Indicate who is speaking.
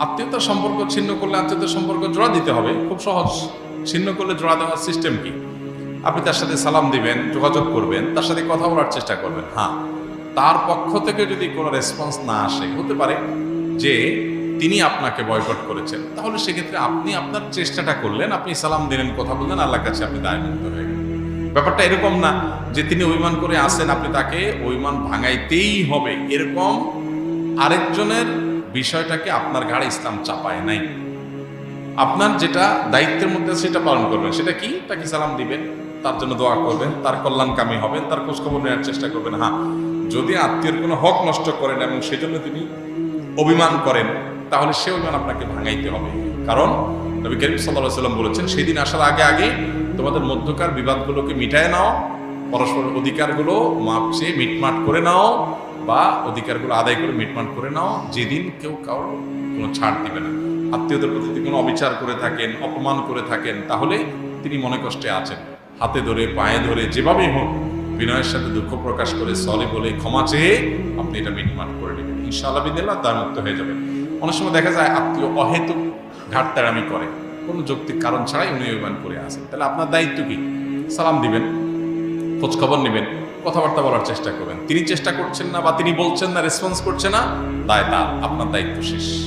Speaker 1: আত্মীয়তার সম্পর্ক ছিন্ন করলে আত্মীয়তার সম্পর্ক জোড়া দিতে হবে। খুব সহজ। ছিন্ন করলে জোড়া দেওয়ার সিস্টেম কি? আপনি তার সাথে সালাম দিবেন, যোগাযোগ করবেন, তার সাথে কথা বলার চেষ্টা করবেন। হ্যাঁ তার পক্ষ থেকে যদি কোনো রেসপন্স না আসে, হতে পারে যে তিনি আপনাকে বয়কট করেছেন। তাহলে সেক্ষেত্রে আপনি আপনার চেষ্টাটা করলেন, আপনি সালাম দিলেন, কথা বললেন, আল্লাহর কাছে আপনি দায়মুক্ত হয়ে গেলেন। ব্যাপারটা এরকম না যে তিনি অভিমান করে আসেন, আপনি তাকে অভিমান ভাঙাইতেই হবে। এরকম আরেকজনের বিষয়টাকে আপনার ঘাড়ে ইসলাম চাপায় নাই। আপনার যেটা দায়িত্বের মধ্যে সেটা পালন করবেন। সেটা কি? তাকে সালাম দিবেন, তার জন্য দোয়া করবেন, তার কল্যাণকামী হবেন, তার খোঁজখবর নেওয়ার চেষ্টা করবেন। হ্যাঁ যদি আত্মীয়ের কোনো হক নষ্ট করেন এবং সেজন্য তিনি অভিমান করেন, তাহলে সে অভিমান আপনাকে ভাঙাইতে হবে। কারণ নবী করিম সাল্লাহ সাল্লাম বলেছেন সেদিন আসার আগে আগে তোমাদের মধ্যকার বিবাদগুলোকে মিটায় নাও পরস্পর অধিকারগুলো মাপ চেয়ে মিটমাট করে নাও বা অধিকারগুলো আদায় করে মিটমাট করে নাও, যেদিন কেউ কারোর কোনো ছাড় দিবে না। আত্মীয়দের প্রতি যদি কোনো অবিচার করে থাকেন, অপমান করে থাকেন, তাহলে তিনি মনে কষ্টে আছেন। হাতে ধরে, পায়ে ধরে, যেভাবেই হোক, বিনয়ের সাথে দুঃখ প্রকাশ করে সলে বলে ক্ষমা চেয়ে আপনি এটা মিটমাট করে নেবেন। ইনশাআল্লাহ বিদিল্লাহ তার মুক্ত হয়ে যাবেন অনেক সময় দেখা যায় আত্মীয় অহেতুক ঘাটতারামি করে। কোনো যৌক্তিক কারণ ছাড়াই উনি অভিমান করে আসেন তাহলে আপনার দায়িত্ব কি? সালাম দিবেন, খোঁজখবর নেবেন। কথাবার্তা বলার চেষ্টা করবেন। তিনি চেষ্টা করছেন না বা তিনি বলছেন না রেসপন্স করছে না, দায় তার, আপনার দায়িত্ব শেষ।